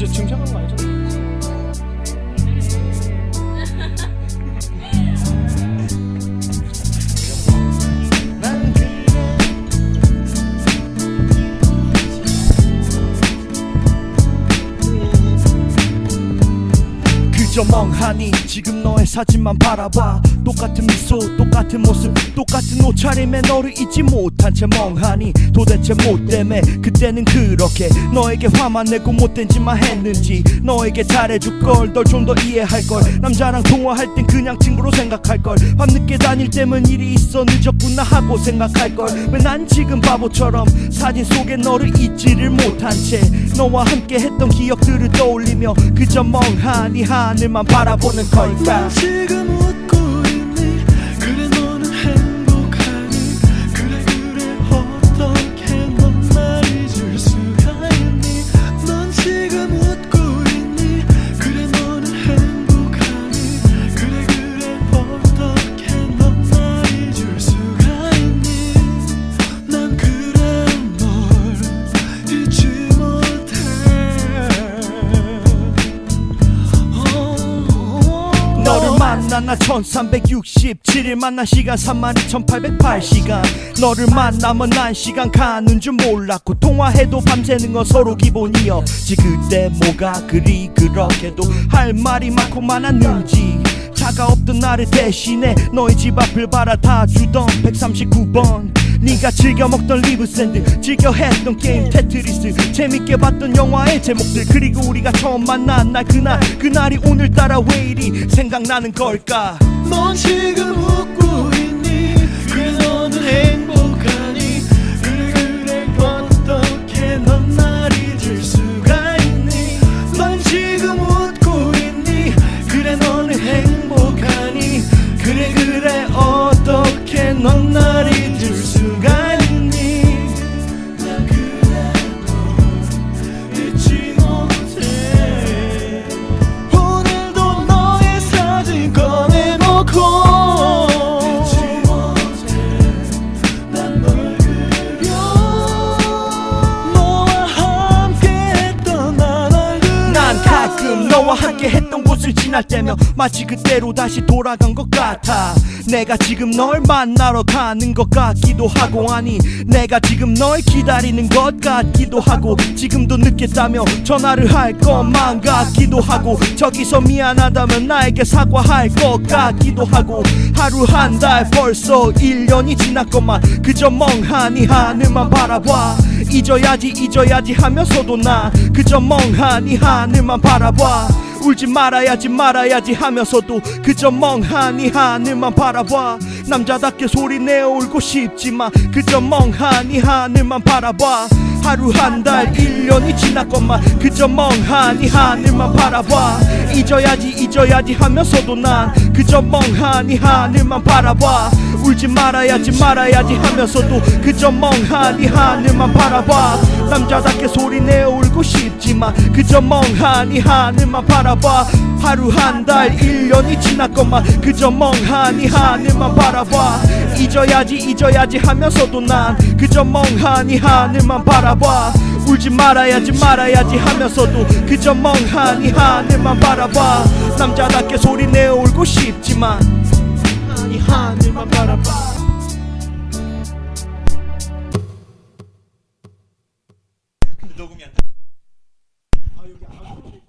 이제 증명한 거 알잖아. 그저 멍하니 지금 너의 사진만 바라봐. 똑같은 미소 똑같은 모습 똑같은 옷차림에 너를 잊지 못한 채 멍하니 도대체 뭐 때문에 그때는 그렇게 너에게 화만 내고 못된 짓만 했는지 너에게 잘해줄 걸 널 좀 더 이해할 걸. 남자랑 통화할 땐 그냥 친구로 생각할 걸. 밤늦게 다닐 때면 일이 있어 늦었구나 하고 생각할 걸. 왜 난 지금 바보처럼 사진 속에 너를 잊지를 못한 채 너와 함께 했던 기억들을 떠올리며 그저 멍하니 하늘만 바라보는 걸까 지금 만나 나 1367일 만난 시간 32,808시간. 너를 만나면 난 시간 가는 줄 몰랐고 통화해도 밤새는 건 서로 기본이었지. 그때 뭐가 그리 그렇게도 할 말이 많고 많았는지 차가 없던 나를 대신해 너의 집 앞을 바라다 주던 139번. 네가 즐겨 먹던 리브 샌드 즐겨 했던 게임 테트리스 재밌게 봤던 영화의 제목들 그리고 우리가 처음 만난 날 그날 그날이 오늘따라 왜 이리 생각나는 걸까? 넌 지금 웃고 너와 함께 했던 곳을 지날 때면 마치 그때로 다시 돌아간 것 같아. 내가 지금 널 만나러 가는 것 같기도 하고 아니 내가 지금 널 기다리는 것 같기도 하고 지금도 늦겠다며 전화를 할 것만 같기도 하고 저기서 미안하다면 나에게 사과할 것 같기도 하고 하루 한 달 벌써 1년이 지났건만 그저 멍하니 하늘만 바라봐. 잊어야지 잊어야지 하면서도 나 그저 멍하니 하늘만 바라봐 울지 말아야지 말아야지 하면서도 그저 멍하니 하늘만 바라봐. 남자답게 소리내어 울고 싶지만 그저 멍하니 하늘만 바라봐. 하루 한달 1년이 지났건만 그저 멍하니 하늘만 바라봐. 잊어야지 잊어야지 하면서도 난 그저 멍하니 하늘만 바라봐. 울지 말아야지 말아야지 하면서도 그저 멍하니 하늘만 바라봐 남자답게 소리내어 울고 싶지만 그저 멍하니 하늘만 바라봐. 하루 한달 1년이 지났건만 그저 멍하니 하늘만 바라봐. 잊어야지 잊어야지 하면서도 난 그저 멍하니 하늘만 바라봐. 울지 말아야지 말아야지 하면서도 그저 멍하니 하늘만 바라봐. 남자답게 소리내어 울고 싶지만 아니 하늘만 바라봐 Yeah.